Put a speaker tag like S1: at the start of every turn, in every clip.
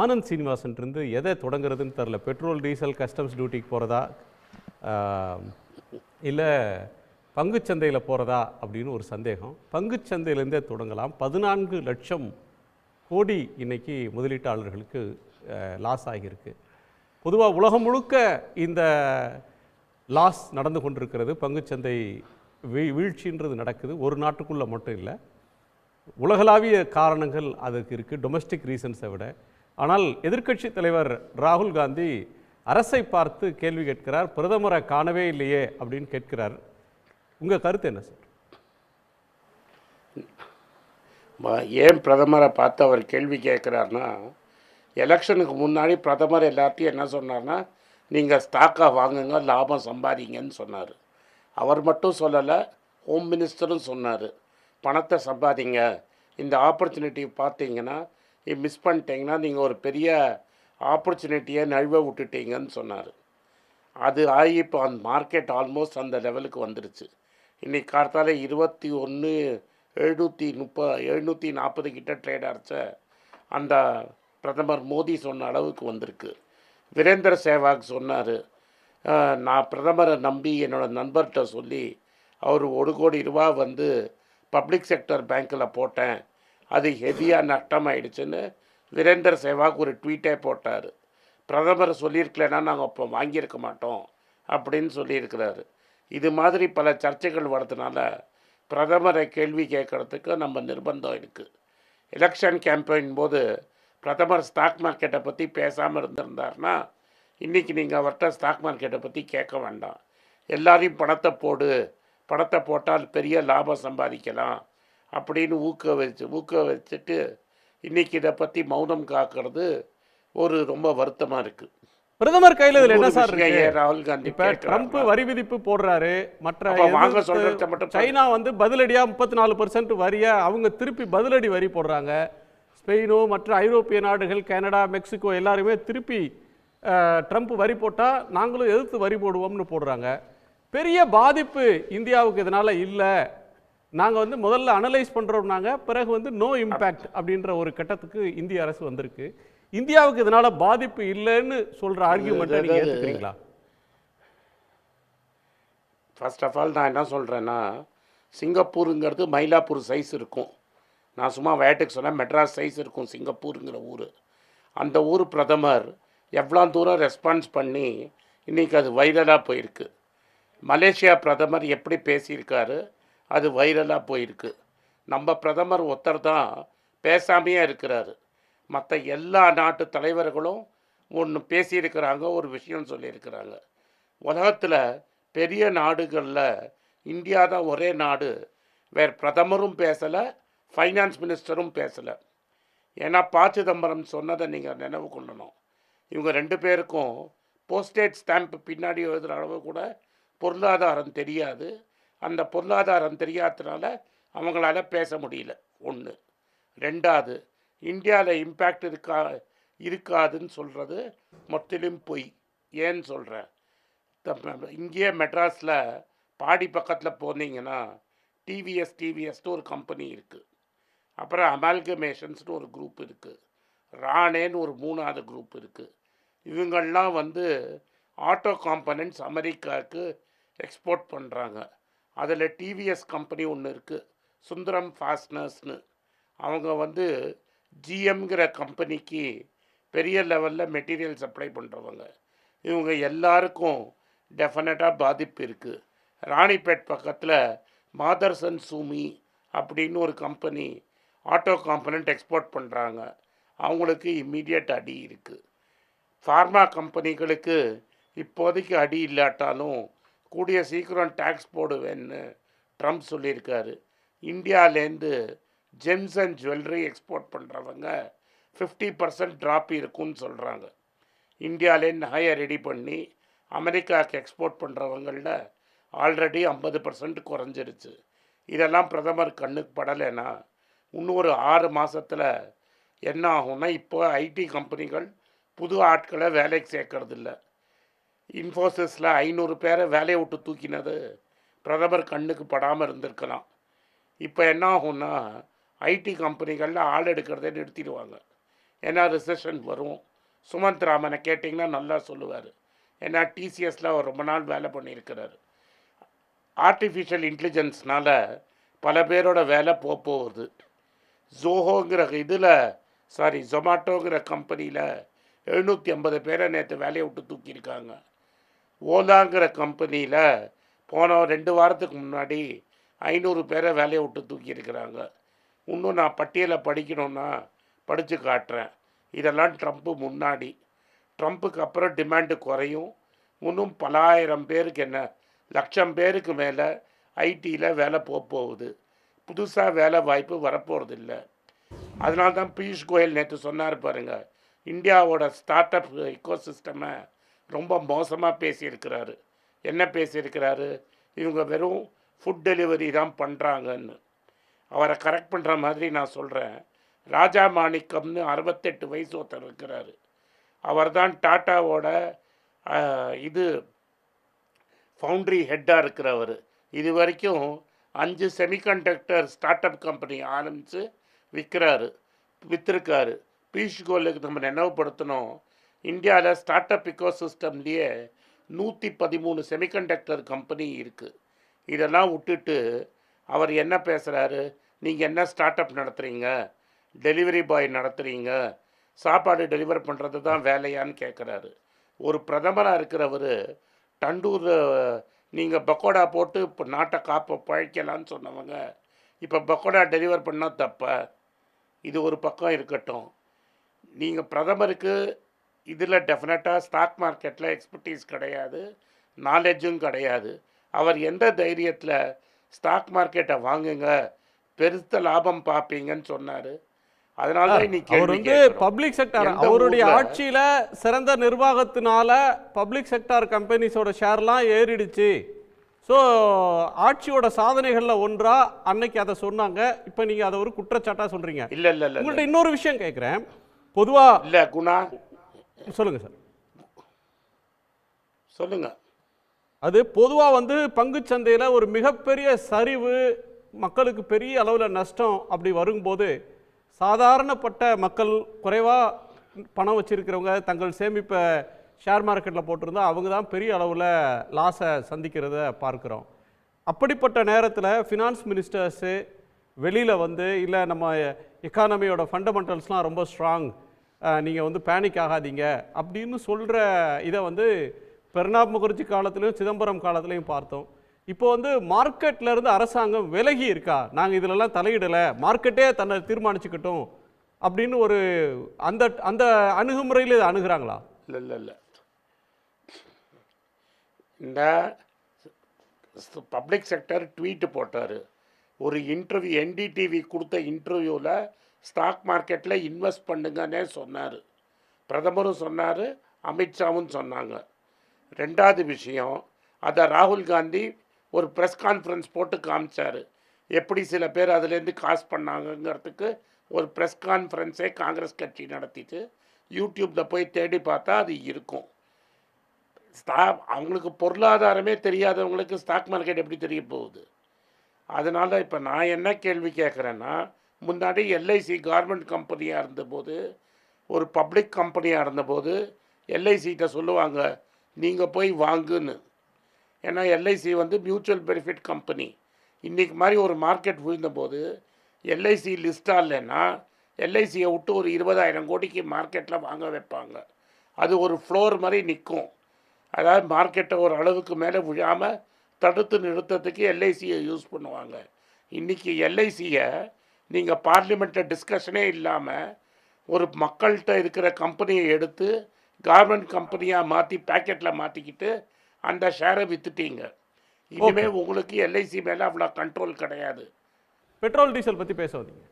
S1: ஆனந்த் சீனிவாசன் இருந்து எதை தொடங்குறதுன்னு தெரில. பெட்ரோல் டீசல் கஸ்டம்ஸ் டியூட்டிக்கு போகிறதா இல்லை பங்குச்சந்தையில் போகிறதா அப்படின்னு ஒரு சந்தேகம். பங்குச்சந்தையிலேருந்தே தொடங்கலாம். பதினான்கு லட்சம் கோடி இன்னைக்கு முதலீட்டாளர்களுக்கு லாஸ் ஆகியிருக்கு. பொதுவாக உலகம் முழுக்க இந்த லாஸ் நடந்து கொண்டிருக்கிறது. பங்குச்சந்தை வீ வீழ்ச்சின்றது நடக்குது. ஒரு நாட்டுக்குள்ளே மட்டும் இல்லை. உலகளாவிய காரணங்கள் அதுக்கு இருக்குது டொமஸ்டிக் ரீசன்ஸை விட. ஆனால் எதிர்க்கட்சி தலைவர் ராகுல் காந்தி அரசை பார்த்து கேள்வி கேட்கிறார் பிரதமரை காணவே இல்லையே அப்படின்னு கேட்கிறார். உங்கள் கருத்து என்ன சார்?
S2: ஏன் பிரதமரை பார்த்து அவர் கேள்வி கேட்குறாருன்னா எலெக்ஷனுக்கு முன்னாடி பிரதமர் எல்லாத்தையும் என்ன சொன்னார்னா நீங்கள் ஸ்டாக்காக வாங்குங்க லாபம் சம்பாதிங்கன்னு சொன்னார். அவர் மட்டும் சொல்லலை ஹோம் மினிஸ்டரும் சொன்னார். பணத்தை சம்பாதிங்க. இந்த ஆப்பர்ச்சுனிட்டி பார்த்தீங்கன்னா மிஸ் பண்ணிட்டீங்கன்னா நீங்கள் ஒரு பெரிய ஆப்பர்ச்சுனிட்டியை நழுவ விட்டுட்டீங்கன்னு சொன்னார். அது ஆகி இப்போ அந்த மார்க்கெட் ஆல்மோஸ்ட் அந்த லெவலுக்கு வந்துருச்சு. இன்றைக்கி காலத்தால் இருபத்தி ஒன்று எழுநூற்றி முப்ப எழுநூற்றி நாற்பது கிட்ட ட்ரேட் அடித்த அந்த பிரதமர் மோடி சொன்ன அளவுக்கு வந்திருக்கு. வீரேந்திர சேவாக் சொன்னார். நான் பிரதமரை நம்பி என்னோடய நண்பர்கிட்ட சொல்லி அவர் ஒரு கோடி ரூபா வந்து பப்ளிக் செக்டர் பேங்க்கில் போட்டேன். அது ஹெவியாக நஷ்டமாயிடுச்சுன்னு வீரேந்தர் சேவாக் ஒரு ட்வீட்டே போட்டார். பிரதமர் சொல்லியிருக்கலன்னா நாங்கள் இப்போ வாங்கியிருக்க மாட்டோம் அப்படின்னு சொல்லியிருக்கிறாரு. இது மாதிரி பல சர்ச்சைகள் வரதுனால பிரதமரை கேள்வி கேட்கறதுக்கு நம்ம நிர்பந்தம் இருக்குது எலெக்ஷன் கேம்பெயின் போது பிரதமர் ஸ்டாக் மார்க்கெட்டை பற்றி பேசாமல் இருந்திருந்தாருன்னா இன்றைக்கி நீங்கள் அவர்கிட்ட ஸ்டாக் மார்க்கெட்டை பற்றி கேட்க வேண்டாம். எல்லாரையும் பணத்தை போடு. பணத்தை போட்டால் பெரிய லாபம் சம்பாதிக்கலாம். அப்படின்னு ஊக்க வச்சு ஊக்க வச்சுட்டு இன்றைக்கி இதை பற்றி மௌனம் காக்கிறது ஒரு ரொம்ப வருத்தமாக இருக்குது
S1: பிரதமர் கையில் இதில் என்ன சார்
S2: ராகுல் காந்தி
S1: இப்ப ட்ரம்ப் வரி விதிப்பு போடுறாரு. மற்ற
S2: வாங்க சொல்றத மட்டும்.
S1: சைனா வந்து பதிலடியா முப்பத்தி நாலு பர்சன்ட் வரிய அவங்க திருப்பி பதிலடி வரி போடுறாங்க. ஸ்பெயினோ மற்ற ஐரோப்பிய நாடுகள் கனடா மெக்சிகோ எல்லாருமே திருப்பி ட்ரம்ப் வரி போட்டா நாங்களும் எதிர்த்து வரி போடுவோம்னு போடுறாங்க. பெரிய பாதிப்பு இந்தியாவுக்கு இதனால இல்லை. நாங்க வந்து முதல்ல அனலைஸ் பண்றோம்னாங்க பிறகு வந்து நோ இம்பாக்ட் அப்படின்ற ஒரு கட்டத்துக்கு இந்திய அரசு வந்திருக்கு. இந்தியாவுக்கு இதனால பாதிப்பு இல்லைன்னு சொல்ற ஆர்கியூமெண்ட்டை நீங்க ஏத்துக்கிறீங்களா?
S2: ஃபர்ஸ்ட் ஆஃப் ஆல் நான் என்ன சொல்கிறேன்னா சிங்கப்பூருங்கிறது மயிலாப்பூர் சைஸ் இருக்கும். நான் சும்மா வேட்டுக்கு சொன்னேன் மெட்ராஸ் சைஸ் இருக்கும் சிங்கப்பூருங்கிற ஊர். அந்த ஊர் பிரதமர் எவ்வளோ தூரம் ரெஸ்பான்ஸ் பண்ணி இன்றைக்கி அது வைரலாக போயிருக்கு. மலேசியா பிரதமர் எப்படி பேசியிருக்காரு? அது வைரலாக போயிருக்கு. நம்ம பிரதமர் ஒருத்தர் தான் பேசாமையே இருக்கிறாரு. மற்ற எல்லா நாட்டு தலைவர்களும் ஒன்று பேசியிருக்கிறாங்க ஒரு விஷயம் சொல்லியிருக்கிறாங்க. உலகத்தில் பெரிய நாடுகளில் இந்தியா தான் ஒரே நாடு. வேறு பிரதமரும் பேசலை ஃபைனான்ஸ் மினிஸ்டரும் பேசலை. ஏன்னா ப சிதம்பரம் சொன்னதை நீங்கள் நினைவு கொள்ளணும். இவங்க ரெண்டு பேருக்கும் போஸ்டேட் ஸ்டாம்ப் பின்னாடி எழுதுகிற அளவு கூட பொருளாதாரம் தெரியாது. அந்த பொருளாதாரம் தெரியாததுனால அவங்களால பேச முடியல. ஒன்று ரெண்டாவது இந்தியாவில் இம்பேக்ட் இருக்கா இருக்காதுன்னு சொல்கிறது முற்றிலும் பொய். ஏன்னு சொல்கிறேன் இங்கேயே மெட்ராஸில் பாடி பக்கத்தில் போனீங்கன்னா டிவிஎஸ் டிவிஎஸ்னு ஒரு கம்பெனி இருக்குது அப்புறம் அமால்கமேஷன்ஸ்னு ஒரு குரூப் இருக்குது ராணேன்னு ஒரு மூணாவது குரூப் இருக்குது இவங்கெல்லாம் வந்து ஆட்டோ காம்பனன்ட்ஸ் அமெரிக்காவுக்கு எக்ஸ்போர்ட் பண்ணுறாங்க அதில் டிவிஎஸ் கம்பெனி ஒன்று இருக்குது சுந்தரம் ஃபாஸ்னர்ஸ்னு அவங்க வந்து ஜிஎம்ங்கிற கம்பெனிக்கு பெரிய லெவலில் மெட்டீரியல் சப்ளை பண்ணுறவங்க இவங்க எல்லாருக்கும் டெஃபினட்டாக பாதிப்பு இருக்குது ராணிப்பேட் பக்கத்தில் மாதர்சன் சூமி அப்படின்னு ஒரு கம்பெனி ஆட்டோ காம்பனண்ட் எக்ஸ்போர்ட் பண்ணுறாங்க அவங்களுக்கு இம்மீடியட் அடி இருக்குது ஃபார்மா கம்பெனிகளுக்கு இப்போதைக்கு அடி இல்லாட்டாலும் கூடிய சீக்கிரம் டேக்ஸ் போடுவேன்னு ட்ரம்ப் சொல்லியிருக்காரு. இந்தியாவிலேருந்து ஜெம்ஸ் அண்ட் ஜுவல்லரி எக்ஸ்போர்ட் பண்ணுறவங்க ஃபிஃப்டி பர்சன்ட் ட்ராப் இருக்கும்னு சொல்கிறாங்க இந்தியாவிலேருந்து நகையை ரெடி பண்ணி அமெரிக்காவுக்கு எக்ஸ்போர்ட் பண்ணுறவங்களில் ஆல்ரெடி ஐம்பது பர்சன்ட் குறைஞ்சிருச்சு. இதெல்லாம் பிரதமர் கண்ணுக்கு படலைன்னா இன்னும் ஒரு ஆறு மாதத்தில் என்ன ஆகும்னா இப்போ ஐடி கம்பெனிகள் புது ஆட்களை வேலைக்கு சேர்க்கறதில்ல. இன்ஃபோசிஸில் ஐநூறு பேரை வேலையை விட்டு தூக்கினது பிரதமர் கண்ணுக்கு படாமல் இருந்திருக்கலாம். இப்போ என்ன ஆகும்னா ஐடி கம்பெனிகளில் ஆள் எடுக்கிறதே நிறுத்திடுவாங்க. ஏன்னா ரிசெஷன் வரும். சுமந்த் ராமனை கேட்டிங்கன்னா நல்லா சொல்லுவார். ஏன்னா டிசிஎஸில் அவர் ரொம்ப நாள் வேலை பண்ணியிருக்கிறாரு. ஆர்டிஃபிஷியல் இன்டெலிஜென்ஸ்னால் பல பேரோட வேலை போக போகுது. ஜோஹோங்கிற இதில் சாரி ஜொமாட்டோங்கிற கம்பெனியில் எழுநூற்றி ஐம்பது பேரை நேற்று வேலையை விட்டு தூக்கியிருக்காங்க. ஓலாங்கிற கம்பெனியில் போன ரெண்டு வாரத்துக்கு முன்னாடி ஐநூறு பேரை வேலையை விட்டு தூக்கியிருக்கிறாங்க இன்னும் நான் பட்டியலை படிக்கணும்னா படித்து காட்டுறேன். இதெல்லாம் ட்ரம்ப்பு முன்னாடி. ட்ரம்ப்புக்கு அப்புறம் டிமாண்டு குறையும். இன்னும் பலாயிரம் பேருக்கு என்ன லட்சம் பேருக்கு மேலே ஐடியில் வேலை போக போகுது. புதுசாக வேலை வாய்ப்பு வரப்போகிறது இல்லை அதனால தான் பியூஷ் கோயல் நேற்று சொன்னார் பாருங்க இந்தியாவோட ஸ்டார்ட் அப் இக்கோசிஸ்டமை ரொம்ப மோசமாக பேசியிருக்கிறாரு. என்ன பேசியிருக்கிறாரு? இவங்க வெறும் ஃபுட் டெலிவரி தான் பண்ணுறாங்கன்னு அவரை கரெக்ட் பண்ணுற மாதிரி நான் சொல்கிறேன் ராஜா மாணிக்கம்னு அறுபத்தெட்டு வயசு ஒருத்தர் இருக்கிறாரு. அவர் தான் டாட்டாவோட இது ஃபவுண்ட்ரி ஹெட்டாக இருக்கிறவர். இது வரைக்கும் அஞ்சு செமிகண்டக்டர் ஸ்டார்ட் அப் கம்பெனி ஆரம்பித்து விற்கிறாரு விற்றுருக்காரு பீஷ் கோலுக்கு நம்ம நினைவுபடுத்தணும். இந்தியாவில் ஸ்டார்ட் அப் இக்கோ சிஸ்டம்லேயே நூற்றி பதிமூணு செமிகண்டக்டர் கம்பெனி இருக்குது இதெல்லாம் விட்டுட்டு அவர் என்ன பேசுகிறாரு நீங்கள் என்ன ஸ்டார்ட் அப் நடத்துகிறீங்க டெலிவரி பாய் நடத்துகிறீங்க சாப்பாடு டெலிவர் பண்ணுறது தான் வேலையான்னு கேட்குறாரு ஒரு பிரதமராக இருக்கிறவர் டண்டூர் நீங்கள் பக்கோடா போட்டு இப்போ நாட்டை காப்ப பழைக்கலான்னு சொன்னவங்க இப்போ பக்கோடா டெலிவர் பண்ணால் தப்ப? இது ஒரு பக்கம் இருக்கட்டும். நீங்கள் பிரதமருக்கு இதில் டெஃபினட்டாக ஸ்டாக் மார்க்கெட்டில் எக்ஸ்பர்டீஸ் கிடையாது நாலேஜும் கிடையாது. அவர் எந்த தைரியத்தில் ஸ்டாக் மார்க்கெட்டை வாங்குங்க பெருத்த லாபம் பார்ப்பீங்கன்னு சொன்னார். அதனால
S1: அவர் வந்து. பப்ளிக் செக்டார் அவருடைய? ஆட்சியில சிறந்த நிர்வாகத்தினால பப்ளிக் செக்டார் கம்பெனிஸோட ஷேர்லாம் ஏறிடுச்சு. ஸோ ஆட்சியோட சாதனைகள்ல ஒன்றா அன்னைக்கு அதை சொன்னாங்க. இப்போ நீங்க அதை ஒரு குற்றச்சாட்டா சொல்றீங்க.
S2: இல்லை இல்லை இல்லை.
S1: உங்கள்ட்ட இன்னொரு விஷயம் கேட்குறேன். பொதுவா
S2: இல்லை குணா.
S1: சொல்லுங்க சார்.
S2: சொல்லுங்கள்
S1: அது பொதுவாக வந்து பங்குச் சந்தையில ஒரு மிகப்பெரிய சரிவு மக்களுக்கு பெரிய அளவில் நஷ்டம் அப்படி வரும்போது சாதாரணப்பட்ட மக்கள் குறைவாக பணம் வச்சிருக்கிறவங்க தங்கள் சேமிப்பை ஷேர் மார்க்கெட்டில் போட்டிருந்தா அவங்க தான் பெரிய அளவில் லாஸை சந்திக்கிறத பார்க்குறோம். அப்படிப்பட்ட நேரத்தில் ஃபினான்ஸ் மினிஸ்டர்ஸு வெளியில் வந்து இல்லை நம்ம எக்கானமியோட ஃபண்டமெண்டல்ஸ்லாம் ரொம்ப ஸ்ட்ராங் நீங்கள் வந்து பேனிக் ஆகாதீங்க அப்படின்னு சொல்கிற இதை வந்து பிரணாப் முகர்ஜி காலத்துலேயும் சிதம்பரம் காலத்துலையும் பார்த்தோம். இப்போ வந்து மார்க்கெட்லேருந்து அரசாங்கம் விலகி இருக்கா? நாங்கள் இதிலெல்லாம் தலையிடலை. மார்க்கெட்டே தன்னை தீர்மானிச்சுக்கிட்டோம் அப்படின்னு ஒரு அந்த அந்த அணுகுமுறையில் இதை அணுகிறாங்களா?
S2: இல்லை இல்லை இல்லை. இந்த பப்ளிக் செக்டர் ட்வீட்டு போட்டார். ஒரு இன்டர்வியூ என்டிடிவி கொடுத்த இன்டர்வியூவில் ஸ்டாக் மார்க்கெட்டில் இன்வெஸ்ட் பண்ணுங்கன்னே சொன்னார். பிரதமரும் சொன்னார் அமித்ஷாவும் சொன்னாங்க. ரெண்டாவது விஷயம் அதை ராகுல் காந்தி ஒரு ப்ரெஸ் கான்ஃபரன்ஸ் போட்டு காமிச்சார். எப்படி சில பேர் அதுலேருந்து காசு பண்ணாங்கங்கிறதுக்கு ஒரு ப்ரெஸ் கான்ஃபரன்ஸே காங்கிரஸ் கட்சி நடத்திட்டு யூடியூப்பில் போய் தேடி பார்த்தா அது இருக்கும். ஸ்டா அவங்களுக்கு பொருளாதாரமே தெரியாதவங்களுக்கு ஸ்டாக் மார்க்கெட் எப்படி தெரிய போகுது? அதனால் இப்போ நான் என்ன கேள்வி கேட்குறேன்னா முன்னாடி எல்ஐசி கவர்மெண்ட் கம்பெனியாக இருந்தபோது ஒரு பப்ளிக் கம்பெனியாக இருந்தபோது எல்ஐசிகிட்ட சொல்லுவாங்க நீங்கள் போய் வாங்குன்னு. ஏன்னா எல்ஐசி வந்து மியூச்சுவல் பெனிஃபிட் கம்பெனி இன்றைக்கி மாதிரி ஒரு மார்க்கெட் விழுந்தபோது எல்ஐசி லிஸ்டாக இல்லைன்னா எல்ஐசியை விட்டு ஒரு இருபதாயிரம் கோடிக்கு மார்க்கெட்டில் வாங்க வைப்பாங்க. அது ஒரு ஃப்ளோர் மாதிரி நிற்கும் அதாவது மார்க்கெட்டை ஒரு அளவுக்கு மேலே விழாமல் தடுத்து நிறுத்தத்துக்கு எல்ஐசியை யூஸ் பண்ணுவாங்க. இன்றைக்கி எல்ஐசியை நீங்கள் பார்லிமெண்ட்டில் டிஸ்கஷனே இல்லாமல் ஒரு மக்கள்கிட்ட இருக்கிற கம்பெனியை எடுத்து கார்மெண்ட் கம்பெனியாக மாற்றி பேக்கெட்டில் மாற்றிக்கிட்டு அந்த ஷேரை விற்றுட்டீங்க இனிமேல் உங்களுக்கு எல்ஐசி மேலே அவ்வளோ கண்ட்ரோல் கிடையாது.
S1: பெட்ரோல் டீசல் பற்றி பேச வந்தீங்க.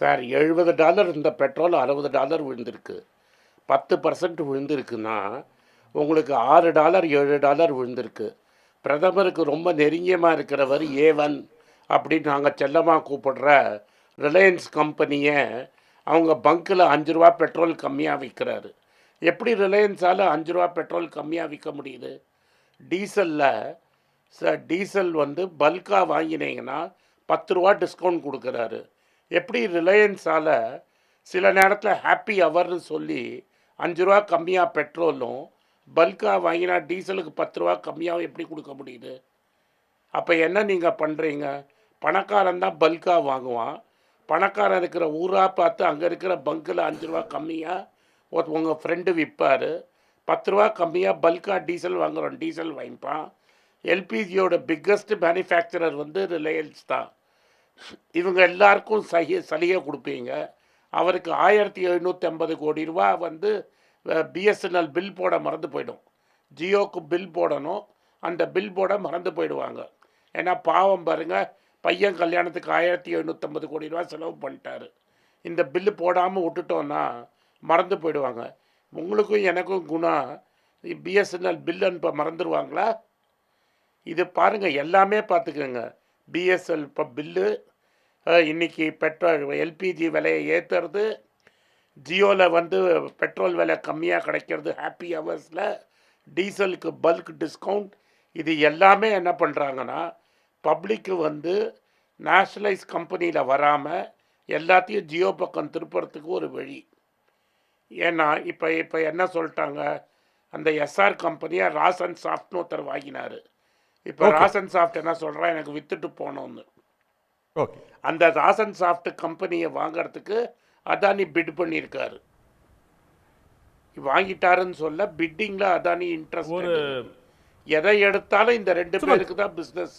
S2: சார் எழுபது டாலர் இருந்த பெட்ரோல் அறுபது டாலர் விழுந்திருக்கு. பத்து பர்சன்ட் விழுந்திருக்குன்னா உங்களுக்கு ஆறு டாலர் ஏழு டாலர் விழுந்திருக்கு. பிரதமருக்கு ரொம்ப நெருங்கியமாக இருக்கிறவர் ஏவன் அப்படின்னு நாங்கள் செல்லமாக கூப்பிடுற ரிலையன்ஸ் கம்பெனியை அவங்க பங்க்கில் அஞ்சு ரூபா பெட்ரோல் கம்மியாக விற்கிறாரு எப்படி ரிலையன்ஸால் அஞ்சு ரூபா பெட்ரோல் கம்மியாக விற்க முடியுது? டீசலில் ச டீசல் வந்து பல்காக வாங்கினீங்கன்னா பத்து ரூபா டிஸ்கவுண்ட் கொடுக்குறாரு. எப்படி ரிலையன்ஸால் சில நேரத்தில் ஹாப்பி ஹவர்னு சொல்லி அஞ்சு ரூபா கம்மியாக பெட்ரோலும் பல்காக வாங்கினா டீசலுக்கு பத்து ரூபா கம்மியாக எப்படி கொடுக்க முடியுது? அப்போ என்ன நீங்கள் பண்ணுறீங்க பணக்காரன் தான் பல்காக வாங்குவான். பணக்காரன் இருக்கிற ஊராக பார்த்து அங்கே இருக்கிற பங்கில் அஞ்சு ரூபா கம்மியாக உங்கள் ஃப்ரெண்டு விற்பார் பத்து ரூபா கம்மியாக பல்காக டீசல் வாங்குறோம் டீசல் வாங்கிப்பான். எல்பிஜியோட பிக்கஸ்ட் மேனுஃபேக்சரர் வந்து ரிலையன்ஸ் தான். இவங்க எல்லாருக்கும் சகி சலுகை கொடுப்பீங்க. அவருக்கு ஆயிரத்தி எழுநூற்றி ஐம்பது கோடி ரூபா வந்து பிஎஸ்என்எல் பில் போட மறந்து போயிடும். ஜியோக்கு பில் போடணும். அந்த பில் போட மறந்து போயிடுவாங்க. ஏன்னா பாவம் பாருங்கள் பையன் கல்யாணத்துக்கு ஆயிரத்தி எழுநூற்றம்பது கோடி ரூபா செலவு பண்ணிட்டாரு. இந்த பில்லு போடாமல் விட்டுட்டோன்னா மறந்து போயிடுவாங்க. உங்களுக்கும் எனக்கும் குணம் பிஎஸ்என்எல் பில் அனுப்ப மறந்துடுவாங்களா இது பாருங்கள் எல்லாமே பார்த்துக்கோங்க. பிஎஸ்எல் இப்போ பில்லு இன்னைக்கு பெட்ரோல் எல்பிஜி விலையை ஏற்றுறது ஜியோவில் வந்து பெட்ரோல் விலை கம்மியாக கிடைக்கிறது ஹாப்பி ஹவர்ஸில் டீசலுக்கு பல்க் டிஸ்கவுண்ட் இது எல்லாமே என்ன பண்ணுறாங்கன்னா பப்ளிக்கு வந்து நேஷ்னலைஸ் கம்பெனியில் வராமல் எல்லாத்தையும் ஜியோ பக்கம் திருப்புறதுக்கு ஒரு வழி. ஏன்னா இப்போ இப்போ என்ன சொல்லிட்டாங்க? அந்த எஸ்ஆர் கம்பெனியை ராசன் சாஃப்ட்னு ஒருத்தர் வாங்கினார். இப்போ. ராசன் சாஃப்ட் என்ன சொல்கிறான் எனக்கு வித்துட்டு போனோன்னு
S1: ஓகே
S2: அந்த ராசன் சாஃப்ட் கம்பெனியை வாங்குறதுக்கு அதானி பிட் பண்ணியிருக்காரு. வாங்கிட்டாருன்னு சொல்ல பிட்டிங்கில் அதானி இன்ட்ரெஸ்ட் எதை எடுத்தாலும் இந்த ரெண்டு. பேருக்கு தான் பிஸ்னஸ்